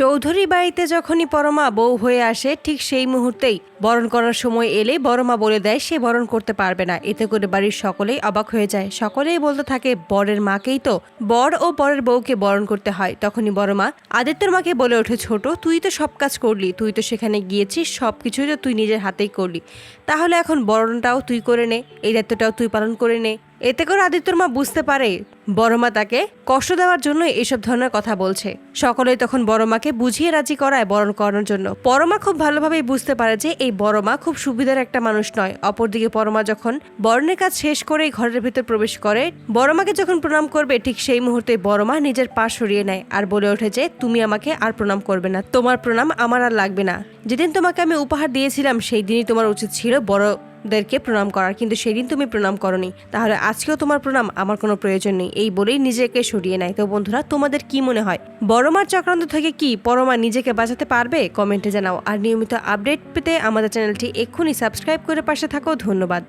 চৌধুরী বাড়িতে যখনই পরমা বউ হয়ে আসে, ঠিক সেই মুহূর্তেই বরণ করার সময় এলে বড়মা বলে দেয়, সে বরণ করতে পারবে না। এতে করে বাড়ির সকলেই অবাক হয়ে যায়। সকলেই বলতে থাকে, বরের মাকেই তো বর ও বরের বউকে বরণ করতে হয়। তখনই বড়মা আদিত্যর মাকে বলে ওঠে ছোট, তুই তো সব কাজ করলি, তুই তো সেখানে গিয়েছিস, সব কিছুই তো তুই নিজের হাতেই করলি। তাহলে এখন বরণটাও তুই করে নে, এই দায়িত্বটাও তুই পালন করে নে। এতে করে আদিত্যর মা বুঝতে পারে বড়মা তাকে কষ্ট দেওয়ার জন্য এসব ধরনের কথা বলছে। সকলেই তখন বড়মাকে বুঝিয়ে রাজি করায় বরণ করানোর জন্য। পরমা খুব ভালোভাবেই বুঝতে পারে যে এই বড়মা খুব সুবিধার একটা মানুষ নয়। অপরদিকে পরমা যখন বরণের কাজ শেষ করেই ঘরের ভিতর প্রবেশ করে বড়মাকে যখন প্রণাম করবে, ঠিক সেই মুহূর্তে বড়মা নিজের পা সরিয়ে নেয় আর বলে ওঠে যে, তুমি আমাকে আর প্রণাম করবে না। তোমার প্রণাম আমার আর লাগবে না। যেদিন তোমাকে আমি উপহার দিয়েছিলাম, সেই দিনই তোমার উচিত ছিল বড় দেরকে প্রণাম করার, কিন্তু সেদিন তুমি প্রণাম করনি। তাহলে আজকেও তোমার প্রণাম, আমার কোনো প্রয়োজন নেই। এই বলেই নিজেকে সরিয়ে নেয়। তো বন্ধুরা, তোমাদের কি মনে হয়? বড়মার চক্রান্ত থেকে কি পরমা নিজেকে বাঁচাতে পারবে? কমেন্টে জানাও। আর নিয়মিত আপডেট পেতে আমাদের চ্যানেলটি এক্ষুনি সাবস্ক্রাইব করে পাশে থাকো। ধন্যবাদ।